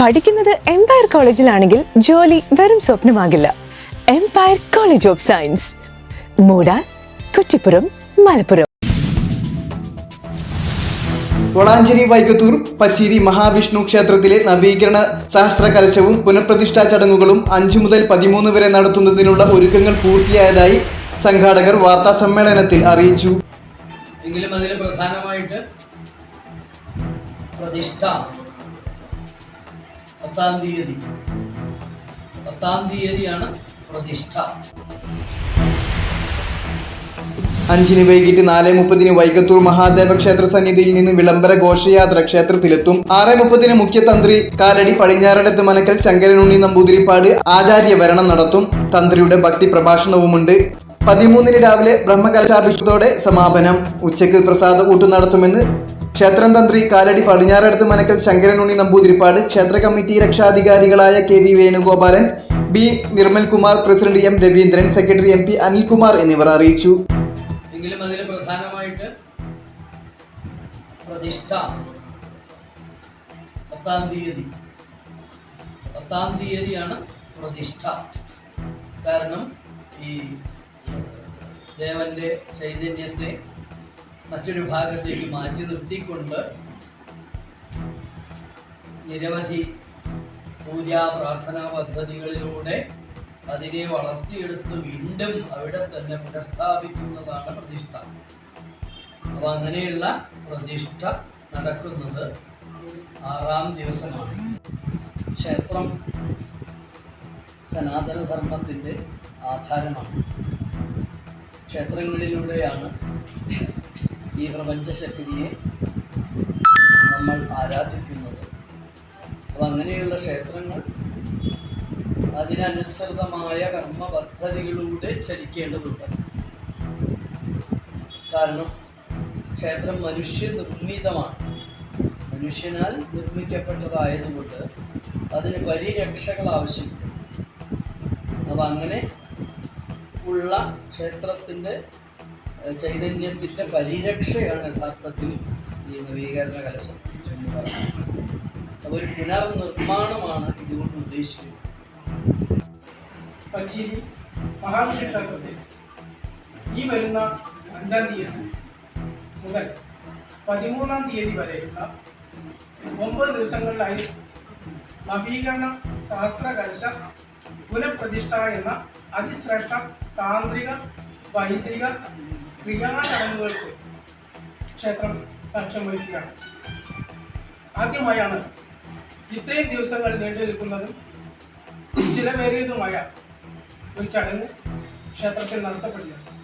പഠിക്കുന്നത് എംപയർ കോളേജിലാണെങ്കിൽ ജോലി വെറും സ്വപ്നമാകില്ല. Empire College of Science Moodar Kuttippuram Malappuram. Valanchery Vaikathoor Pacheri Mahavishnu ക്ഷേത്രത്തിലെ നവീകരണ സഹസ്ര കലശവും പുനഃപ്രതിഷ്ഠാ ചടങ്ങുകളും അഞ്ചു മുതൽ പതിമൂന്ന് വരെ നടത്തുന്നതിനുള്ള ഒരുക്കങ്ങൾ പൂർത്തിയായതായി സംഘാടകർ വാർത്താ സമ്മേളനത്തിൽ അറിയിച്ചു. എങ്കിലും അതിൽ പ്രധാനമായിട്ട് പ്രതിഷ്ഠ പത്താം തീയതി. പത്താം തീയതിയാണ് പ്രതിഷ്ഠ. അഞ്ചിന് വൈകിട്ട് നാല് മുപ്പതിന് വൈക്കത്തൂർ മഹാദേവ ക്ഷേത്ര സന്നിധിയിൽ നിന്ന് വിളംബര ഘോഷയാത്ര ക്ഷേത്രത്തിലെത്തും. ആറ് മുപ്പതിന് മുഖ്യതന്ത്രി കാലടി പടിഞ്ഞാറടത്ത് മനക്കൽ ശങ്കരനുണ്ണി നമ്പൂതിരിപ്പാട് ആചാര്യ ഭരണം നടത്തും. തന്ത്രിയുടെ ഭക്തി പ്രഭാഷണവുമുണ്ട്. പതിമൂന്നിന് രാവിലെ ബ്രഹ്മകലശാഭിഷേകത്തോടെ സമാപനം. ഉച്ചയ്ക്ക് പ്രസാദ കൂട്ടു നടത്തുമെന്ന് ക്ഷേത്രം തന്ത്രി കാലടി പടിഞ്ഞാറടുത്ത് മനക്കൽ ശങ്കരൻ ശങ്കരനുണ്ണി നമ്പൂതിരിപ്പാട് ക്ഷേത്ര committee രക്ഷാധികാരികളായ K V Venugopalan B Nirmalkumar president M Raveendran secretary M P Anilkumar എന്നിവർ അറിയിച്ചു. എങ്കിലും അതിൽ പ്രധാനമായിട്ട് പ്രതിഷ്ഠ പത്താം തീയതി. പത്താം തീയതിയാണ് പ്രതിഷ്ഠ. കാരണം ഈ ദേവന്റെ ചൈതന്യത്തെ മറ്റൊരു ഭാഗത്തേക്ക് മാറ്റി നിർത്തിക്കൊണ്ട് നിരവധി പൂജാ പ്രാർത്ഥനാ പദ്ധതികളിലൂടെ അതിനെ വളർത്തിയെടുത്ത് വീണ്ടും അവിടെ തന്നെ പുനഃസ്ഥാപിക്കുന്നതാണ് പ്രതിഷ്ഠ. അപ്പൊ അങ്ങനെയുള്ള പ്രതിഷ്ഠ നടക്കുന്നത് ആറാം ദിവസമാണ്. ക്ഷേത്രം സനാതനധർമ്മത്തിന്റെ ആധാരമാണ്. ക്ഷേത്രങ്ങളിലൂടെയാണ് ഈ പ്രപഞ്ചശക്തിയെ നമ്മൾ ആരാധിക്കുന്നത്. അപ്പം അങ്ങനെയുള്ള ക്ഷേത്രങ്ങൾ അതിനനുസൃതമായ കർമ്മ പദ്ധതികളിലൂടെ ചലിക്കേണ്ടതുണ്ട്. കാരണം ക്ഷേത്രം മനുഷ്യ നിർമ്മിതമാണ്. മനുഷ്യനാൽ നിർമ്മിക്കപ്പെട്ടതായതുകൊണ്ട് അതിന് പരിരക്ഷകൾ ആവശ്യമുണ്ട് അപ്പം അങ്ങനെ ഉള്ള ക്ഷേത്രത്തിന്റെ ചൈതന്യത്തിന്റെ പരിരക്ഷയാണ് യഥാർത്ഥത്തിൽ ഈ നവീകരണ കലശം എന്ന് പറയുന്നത്. അപ്പോൾ ഒരു പുനർനിർമ്മാണമാണ് ഇതുകൊണ്ട് ഉദ്ദേശിക്കുന്നത്. പച്ചേരി മഹാവിഷ്ണു ഈ വരുന്ന അഞ്ചാം തീയതി മുതൽ പതിമൂന്നാം തീയതി വരെയുള്ള ഒമ്പത് ദിവസങ്ങളിലായി നവീകരണ ശാസ്ത്ര കലശ പുനഃപ്രതിഷ്ഠ എന്ന അതിശ്രേഷ്ഠ താന്ത്രിക വൈദിക ക്രിയാചടങ്ങുകൾക്ക് ക്ഷേത്രം സാക്ഷ്യം വഹിക്കുകയാണ് ആദ്യമായാണ് ഇത്രയും ദിവസങ്ങൾ നീണ്ടു നിൽക്കുന്നതും ചിലവേറിയതുമായ ഒരു ചടങ്ങ് ക്ഷേത്രത്തിൽ നടത്തപ്പെടുന്നത്.